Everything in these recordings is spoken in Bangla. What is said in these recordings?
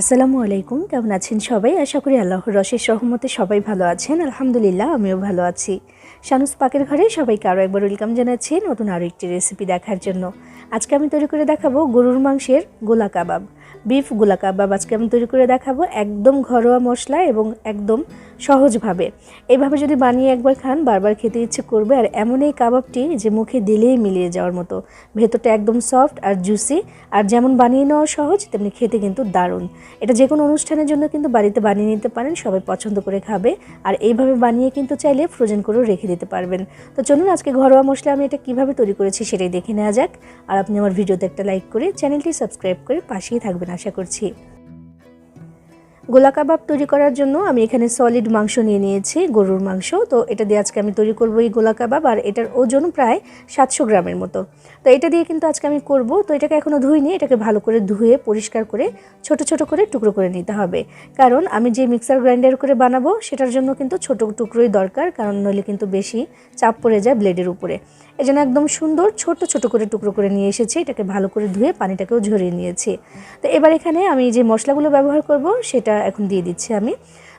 আসসালামু আলাইকুম, কেমন আছেন সবাই? আশা করি আল্লাহর রসের সহমতে সবাই ভালো আছেন। আলহামদুলিল্লাহ, আমিও ভালো আছি। শানুস পাকের ঘরে সবাইকে আরও একবার ওয়েলকাম জানাচ্ছি নতুন আরও একটি রেসিপি দেখার জন্য। আজকে আমি তৈরি করে দেখাবো গরুর মাংসের গোলা কাবাব। বিফ গোলা কাবাব আজকে আমি তৈরি করে দেখাবো একদম ঘরোয়া মশলা এবং একদম সহজভাবে। এইভাবে যদি বানিয়ে একবার খান, বারবার খেতে ইচ্ছে করবে। আর এমন এই কাবাবটি যে মুখে দিলেই মিলিয়ে যাওয়ার মতো। ভেতরটা একদম সফট আর জুসি। আর যেমন বানিয়ে নেওয়া সহজ, তেমনি খেতে কিন্তু দারুণ। এটা যে কোনো অনুষ্ঠানের জন্য কিন্তু বাড়িতে বানিয়ে নিতে পারেন, সবাই পছন্দ করে খাবে। আর এইভাবে বানিয়ে কিন্তু চাইলে ফ্রোজেন করেও রেখে দিতে পারবেন। তো চলুন আজকে ঘরোয়া মশলা আমি এটা কীভাবে তৈরি করেছি সেটাই দেখে নেওয়া যাক। আর আপনি আমার ভিডিওতে একটা লাইক করে চ্যানেলটি সাবস্ক্রাইব করে পাশেই থাকবেন। আশা করছি। গোলা কাবাব তৈরি করার জন্য আমি এখানে সলিড মাংস নিয়ে নিয়েছি, গরুর মাংস। তো এটা দিয়ে আজকে আমি তৈরি করব এই গোলা কাবাব আর এটার ওজন প্রায় সাতশো গ্রামের মতো। তো এটা দিয়ে কিন্তু আজকে আমি করব। তো এটাকে এখনও ধুইনি, এটাকে ভালো করে ধুয়ে পরিষ্কার করে ছোট ছোট করে টুকরো করে নিতে হবে। কারণ আমি যে মিক্সার গ্রাইন্ডার করে বানাবো, সেটার জন্য কিন্তু ছোট টুকরোই দরকার, কারণ নইলে কিন্তু বেশি চাপ পড়ে যায় ব্লেডের উপরে। এই জন্য একদম সুন্দর ছোট ছোট করে টুকরো করে নিয়ে এসেছি, এটাকে ভালো করে ধুয়ে পানিটাকেও ঝরিয়ে নিয়েছি। তো এবার এখানে আমি যে মশলাগুলো ব্যবহার করব, সেটা এখন দিয়ে দিচ্ছি আমি।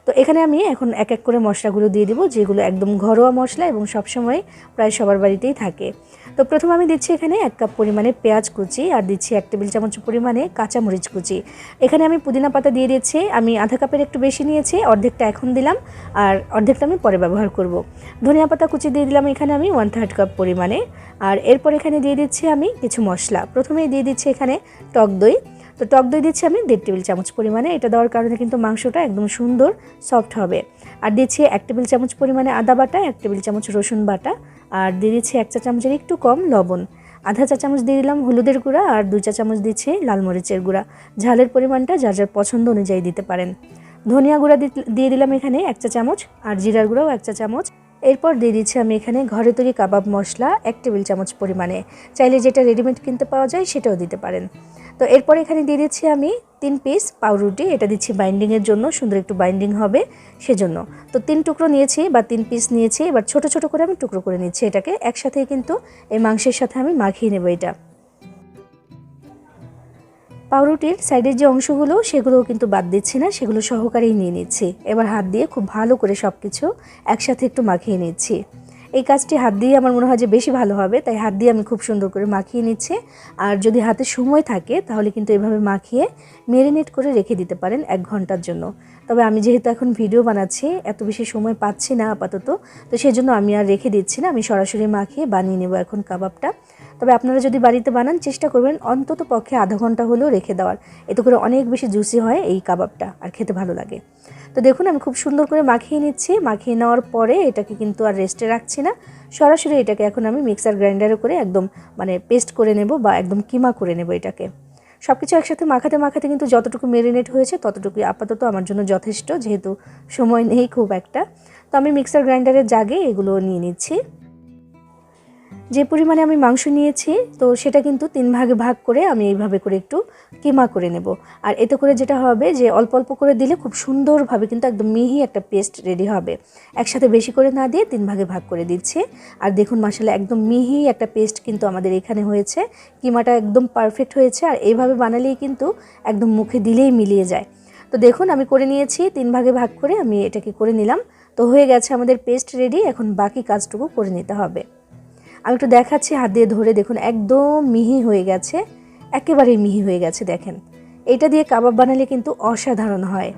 তো এখানে আমি এখন এক এক করে মশলাগুলো দিয়ে দিব, যেগুলো একদম ঘরোয়া মশলা এবং সবসময় প্রায় সবার বাড়িতেই থাকে। তো প্রথমে আমি দিচ্ছি এখানে এক কাপ পরিমাণে পেঁয়াজ কুচি আর দিচ্ছি এক টেবিল চামচ পরিমাণে কাঁচামরিচ কুচি। এখানে আমি পুদিনা পাতা দিয়ে দিচ্ছি আমি আধা কাপের একটু বেশি নিয়েছি, অর্ধেকটা এখন দিলাম আর অর্ধেকটা আমি পরে ব্যবহার করব। ধনিয়া পাতা কুচি দিয়ে দিলাম এখানে আমি ওয়ান থার্ড কাপ পরিমাণে। আর এরপর এখানে দিয়ে দিচ্ছি আমি কিছু মশলা। প্রথমেই দিয়ে দিচ্ছি এখানে টক দই তো টক দই দিচ্ছি আমি দেড় টেবিল চামচ পরিমাণে। এটা দেওয়ার কারণে কিন্তু মাংসটা একদম সুন্দর সফট হবে। আর দিচ্ছি এক টেবিল চামচ পরিমাণে আদা বাটা, এক টেবিল চামচ রসুন বাটা। আর দিয়ে দিচ্ছি এক চা চামচের একটু কম লবণ। আধা চা চামচ দিয়ে দিলাম হলুদের গুঁড়া আর দুই চা চামচ দিচ্ছি লাল মরিচের গুঁড়া। ঝালের পরিমাণটা যার যার পছন্দ অনুযায়ী দিতে পারেন। ধনিয়া গুঁড়া দিয়ে দিলাম এখানে এক চা চামচ আর জিরার গুঁড়াও এক চা চামচ। এরপর দিয়ে দিচ্ছি আমি এখানে ঘরে তৈরি কাবাব মশলা এক টেবিল চামচ পরিমাণে। চাইলে যেটা রেডিমেড কিনতে পাওয়া যায় সেটাও দিতে পারেন। তো এরপর এখানে দিয়ে দিচ্ছি আমি তিন পিস পাউরুটি। এটা দিচ্ছি বাইন্ডিংয়ের জন্য, সুন্দর একটু বাইন্ডিং হবে সেজন্য। তো তিন টুকরো নিয়েছি বা তিন পিস নিয়েছি, এবার ছোট ছোট করে আমি টুকরো করে নিচ্ছি এটাকে। একসাথে কিন্তু এই মাংসের সাথে আমি মাখিয়ে নেব এটা। পাউরুটির সাইডের যে অংশগুলো, সেগুলোও কিন্তু বাদ দিচ্ছি না, সেগুলো সহকারেই নিয়ে নিচ্ছি। এবার হাত দিয়ে খুব ভালো করে সব কিছু একসাথে একটু মাখিয়ে নিচ্ছি। এই কাজটি হাত দিয়ে আমার মনে হয় যে বেশি ভালো হবে, তাই হাত দিয়ে আমি খুব সুন্দর করে মাখিয়ে নিচ্ছি। আর যদি হাতে সময় থাকে, তাহলে কিন্তু এভাবে মাখিয়ে মেরিনেট করে রেখে দিতে পারেন এক ঘণ্টার জন্য। তবে আমি যেহেতু এখন ভিডিও বানাচ্ছি, এত বেশি সময় পাচ্ছি না আপাতত, তো সেই জন্য আমি আর রেখে দিচ্ছি না, আমি সরাসরি মাখিয়ে বানিয়ে নেব এখন কাবাবটা। তবে আপনারা যদি বাড়িতে বানান, চেষ্টা করবেন অন্তত পক্ষে আধা ঘণ্টা হলেও রেখে দেওয়ার। এতে করে অনেক বেশি জুসি হয় এই কাবাবটা, আর খেতে ভালো লাগে। তো দেখুন, আমি খুব সুন্দর করে মাখিয়ে নিচ্ছি। মাখিয়ে নেওয়ার পরে এটাকে কিন্তু আর রেস্টে রাখছি না। সরাসরি এটাকে এখন আমি মিক্সার গ্রাইন্ডারে করে একদম মানে পেস্ট করে নেব বা একদম কিমা করে নেব এটাকে। সব কিছু একসাথে মাখাতে মাখাতে কিন্তু যতটুকু মেরিনেট হয়েছে, ততটুকুই আপাতত আমার জন্য যথেষ্ট, যেহেতু সময় নেই খুব একটা। তো আমি মিক্সার গ্রাইন্ডারের জাগে এগুলো নিয়ে নিচ্ছি। যে পরিমাণে আমি মাংস নিয়েছি, তো সেটা কিন্তু তিন ভাগে, ভাগ করে আমি এইভাবে করে একটু কিমা করে নেব। আর এতে করে যেটা হবে যে অল্প অল্প করে দিলে খুব সুন্দরভাবে কিন্তু একদম মিহি একটা পেস্ট রেডি হবে। একসাথে বেশি করে না দিয়ে তিন ভাগে ভাগ করে দিচ্ছি। আর দেখুন মাসালে একদম মিহি একটা পেস্ট কিন্তু আমাদের এখানে হয়েছে। কিমাটা একদম পারফেক্ট হয়েছে আর এইভাবে বানালেই কিন্তু একদম মুখে দিলেই মিলিয়ে যায়। তো দেখুন আমি করে নিয়েছি, তিন ভাগে ভাগ করে আমি এটাকে করে নিলাম। তো হয়ে গেছে আমাদের পেস্ট রেডি, এখন বাকি কাজটুকু করে নিতে হবে। আমি একটু দেখাচ্ছি, হাত দিয়ে ধরে দেখুন, একদম মিহি হয়ে গেছে, একেবারেই মিহি হয়ে গেছে, দেখেন। এটা দিয়ে কাবাব বানালে কিন্তু অসাধারণ হয়।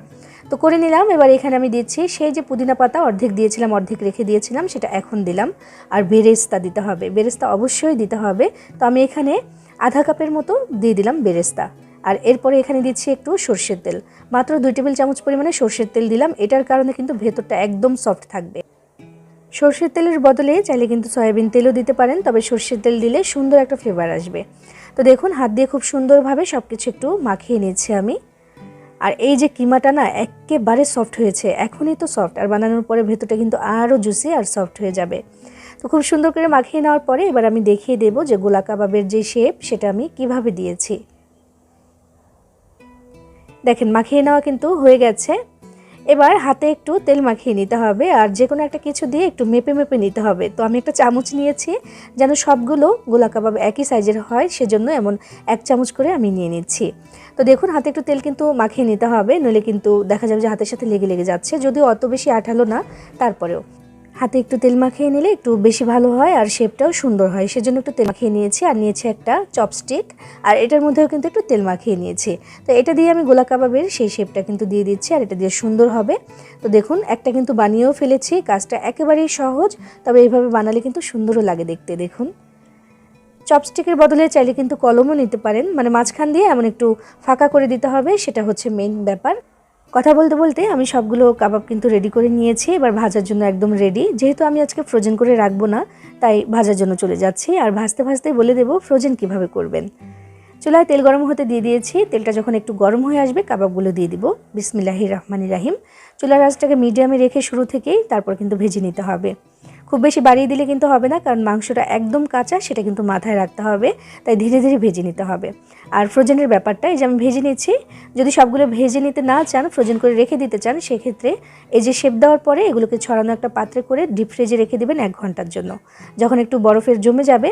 তো করে নিলাম, এবার এখানে আমি দিচ্ছি, সেই যে পুদিনা পাতা অর্ধেক দিয়েছিলাম, অর্ধেক রেখে দিয়েছিলাম, সেটা এখন দিলাম। আর বেরেস্তা দিতে হবে, বেরেস্তা অবশ্যই দিতে হবে। তো আমি এখানে আধা কাপের মতো দিয়ে দিলাম বেরেস্তা। আর এরপরে এখানে দিচ্ছি একটু সর্ষের তেল। মাত্র দুই টেবিল চামচ পরিমাণে সর্ষের তেল দিলাম, এটার কারণে কিন্তু ভেতরটা একদম সফট থাকবে। সর্ষের তেলের বদলে চাইলে কিন্তু সয়াবিন তেলও দিতে পারেন, তবে সর্ষের তেল দিলে সুন্দর একটা ফ্লেভার আসবে। তো দেখুন, হাত দিয়ে খুব সুন্দরভাবে সব কিছু একটু মাখিয়ে নিচ্ছি আমি। আর এই যে কিমাটা না, একেবারে সফট হয়েছে, এখনই তো সফট আর বানানোর পরে ভেতরটা কিন্তু আরও জুসি আর সফট হয়ে যাবে। তো খুব সুন্দর করে মাখিয়ে নেওয়ার পরে এবার আমি দেখিয়ে দেবো যে গোলা কাবাবের যে শেপ সেটা আমি কীভাবে দিয়েছি। দেখেন, মাখিয়ে নেওয়া কিন্তু হয়ে গেছে। এবার হাতে একটু তেল মাখিয়ে নিতে হবে আর যে কোনো একটা কিছু দিয়ে একটু মেপে মেপে নিতে হবে। তো আমি একটা চামচ নিয়েছি, যেন সবগুলো গোলা কাবাব একই সাইজের হয়, সেজন্য এমন এক চামচ করে আমি নিয়ে নিচ্ছি। তো দেখুন, হাতে একটু তেল কিন্তু মাখিয়ে নিতে হবে, নইলে কিন্তু দেখা যাবে যে হাতের সাথে লেগে লেগে যাচ্ছে, যদিও অত বেশি আঠালো না, তারপরেও। হাতে একটু তেল মাখিয়ে নিলে একটু বেশি ভালো হয় আর শেপটাও সুন্দর হয়। সেজন্য একটু তেল মাখিয়ে নিয়েছি আর নিয়েছি একটা চপস্টিক আর এটার মধ্যেও কিন্তু একটু তেল মাখিয়ে নিয়েছি। তো এটা দিয়ে আমি গোলা কাবাবের সেই শেপটা কিন্তু দিয়ে দিচ্ছি আর এটা দিয়ে সুন্দর হবে। তো দেখুন, একটা কিন্তু বানিয়েও ফেলেছি, কাজটা একেবারেই সহজ, তবে এইভাবে বানালে কিন্তু সুন্দরও লাগে দেখতে, দেখুন। চপস্টিকের বদলে চাইলে কিন্তু কলমও নিতে পারেন মানে মাঝখান দিয়ে এমন একটু ফাঁকা করে দিতে হবে, সেটা হচ্ছে মেইন ব্যাপার। কথা বলতে বলতে আমি সবগুলো কাবাব কিন্তু রেডি করে নিয়েছি। এবার ভাজার জন্য একদম রেডি যেহেতু আমি আজকে ফ্রোজেন করে রাখব না, তাই ভাজার জন্য চলে যাচ্ছি। আর ভাজতে ভাজতে বলে দেবো ফ্রোজেন কীভাবে করবেন। চুলায় তেল গরম হতে দিয়ে দিয়েছি। তেলটা যখন একটু গরম হয়ে আসবে, কাবাবগুলো দিয়ে দিব। বিসমিল্লাহি রহমানি রাহিম। চুলার রাজটাকে মিডিয়ামে রেখে শুরু থেকেই তারপর কিন্তু ভেজে নিতে হবে। খুব বেশি বাড়িয়ে দিলে কিন্তু হবে না, কারণ মাংসটা একদম কাঁচা, সেটা কিন্তু মাথায় রাখতে হবে, তাই ধীরে ধীরে ভেজে নিতে হবে। আর ফ্রোজেনের ব্যাপারটা, এই যে আমি ভেজে নিচ্ছি যদি সবগুলো ভেজে নিতে না চান, ফ্রোজেন করে রেখে দিতে চান, সেক্ষেত্রে এই যে শেপ দেওয়ার পরে এগুলোকে ছড়ানো একটা পাত্রে করে ডিপ ফ্রিজে রেখে দেবেন এক ঘণ্টার জন্য। যখন একটু বরফের জমে যাবে,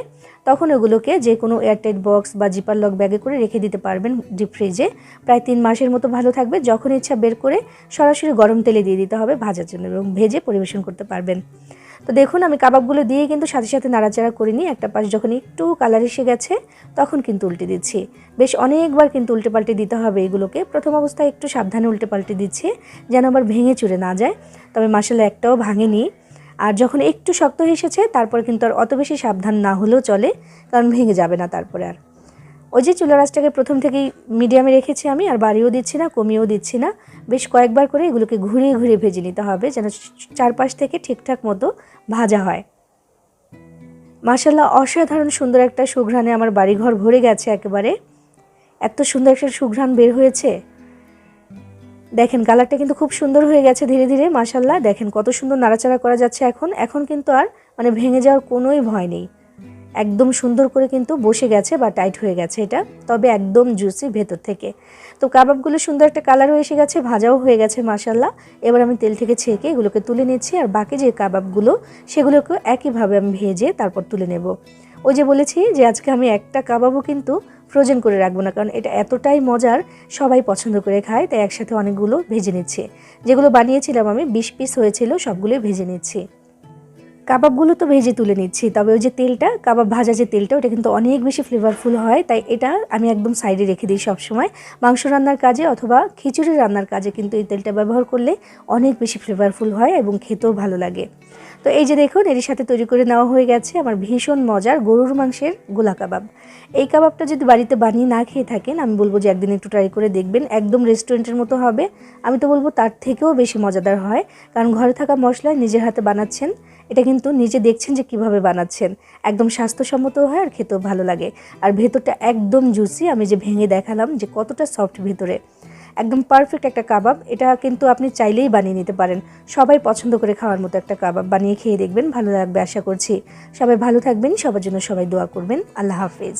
তখন ওগুলোকে যে কোনো এয়ারটাইট বক্স বা জিপার লক ব্যাগে করে রেখে দিতে পারবেন ডিপ ফ্রিজে। প্রায় তিন মাসের মতো ভালো থাকবে, যখন ইচ্ছা বের করে সরাসরি গরম তেলে দিয়ে দিতে হবে ভাজার জন্য এবং ভেজে পরিবেশন করতে পারবেন। তো দেখুন, আমি কাবাবগুলো দিয়ে কিন্তু সাথে সাথে নাড়াচাড়া করিনি একটা পাশ যখন একটু কালার এসে গেছে, তখন কিন্তু উল্টে দিচ্ছি। বেশ অনেকবার কিন্তু উল্টে পাল্টে দিতে হবে এগুলোকে। প্রথম অবস্থায় একটু সাবধানে উল্টে পাল্টে দিচ্ছি, যেন আবার ভেঙে চুরে না যায়। তবে মাসালা একটাও ভাঙেনি। আর যখন একটু শক্ত এসেছে, তারপর কিন্তু আর অত বেশি সাবধান না হলেও চলে, কারণ ভেঙে যাবে না তারপরে আর। ওই যে চুলা রাসটাকে প্রথম থেকেই মিডিয়ামে রেখেছি আমি, আর বাড়িও দিচ্ছি না, কমিয়েও দিচ্ছি না। বেশ কয়েকবার করে এগুলোকে ঘুরিয়ে ঘুরিয়ে ভেজে নিতে হবে যেন চারপাশ থেকে ঠিকঠাক মতো ভাজা হয়। মাসাল্লাহ অসাধারণ সুন্দর একটা সুঘ্রাণে আমার বাড়িঘর ভরে গেছে একেবারে। এত সুন্দর একটা সুঘ্রাণ বের হয়েছে। দেখেন, কালারটা কিন্তু খুব সুন্দর হয়ে গেছে ধীরে ধীরে মাসাল্লাহ দেখেন, কত সুন্দর নাড়াচাড়া করা যাচ্ছে এখন। এখন কিন্তু আর মানে ভেঙে যাওয়ার কোনোই ভয় নেই। একদম সুন্দর করে কিন্তু বসে গেছে বা টাইট হয়ে গেছে এটা, তবে একদম জুসি ভেতর থেকে। তো কাবাবগুলো সুন্দর একটা কালারও এসে গেছে, ভাজাও হয়ে গেছে মাসাল্লাহ এবার আমি তেল থেকে ছেঁকে এগুলোকে তুলে নিচ্ছি আর বাকি যে কাবাবগুলো, সেগুলোকেও একইভাবে আমি ভেজে তারপর তুলে নেব। ওই যে বলেছি যে আজকে আমি একটা কাবাবও কিন্তু ফ্রোজেন করে রাখব না, কারণ এটা এতটাই মজার, সবাই পছন্দ করে খায়, তাই একসাথে অনেকগুলো ভেজে নিচ্ছি। যেগুলো বানিয়েছিলাম আমি, বিশ পিস হয়েছিল, সবগুলোই ভেজে নিচ্ছি। কাবাবগুলো তো ভেজে তুলে নিচ্ছি, তবে ওই যে তেলটা, কাবাব ভাজা যে তেলটা, ওটা কিন্তু অনেক বেশি ফ্লেভারফুল হয়, তাই এটা আমি একদম সাইডে রেখে দিই সবসময়। মাংস রান্নার কাজে অথবা খিচুড়ি রান্নার কাজে কিন্তু এই তেলটা ব্যবহার করলে অনেক বেশি ফ্লেভারফুল হয় এবং খেতেও ভালো লাগে। তো এই যে দেখুন এর সাথে তৈরি করে নেওয়া হয়ে গেছে আমার ভীষণ মজার গরুর মাংসের গোলা কাবাব। এই কাবাবটা যদি বাড়িতে বানিয়ে না খেয়ে থাকেন, আমি বলব যে একদিন একটু ট্রাই করে দেখবেন, একদম রেস্টুরেন্টের মতো হবে। আমি তো বলব তার থেকেও বেশি মজাদার হয়, কারণ ঘরে থাকা মশলা নিজের হাতে বানাচ্ছেন, এটা কিন্তু নিজে দেখছেন যে কীভাবে বানাচ্ছেন। একদম স্বাস্থ্যসম্মত হয় আর খেতেও ভালো লাগে। আর ভেতরটা একদম জুসি আমি যে ভেঙে দেখালাম যে কতটা সফট ভেতরে। একদম পারফেক্ট একটা কাবাব, এটা কিন্তু আপনি চাইলেই বানিয়ে নিতে পারেন। সবাই পছন্দ করে খাওয়ার মতো একটা কাবাব। বানিয়ে খেয়ে দেখবেন, ভালো লাগবে আশা করছি। সবাই ভালো থাকবেন, সবার জন্য সবাই দোয়া করবেন। আল্লাহ হাফেজ।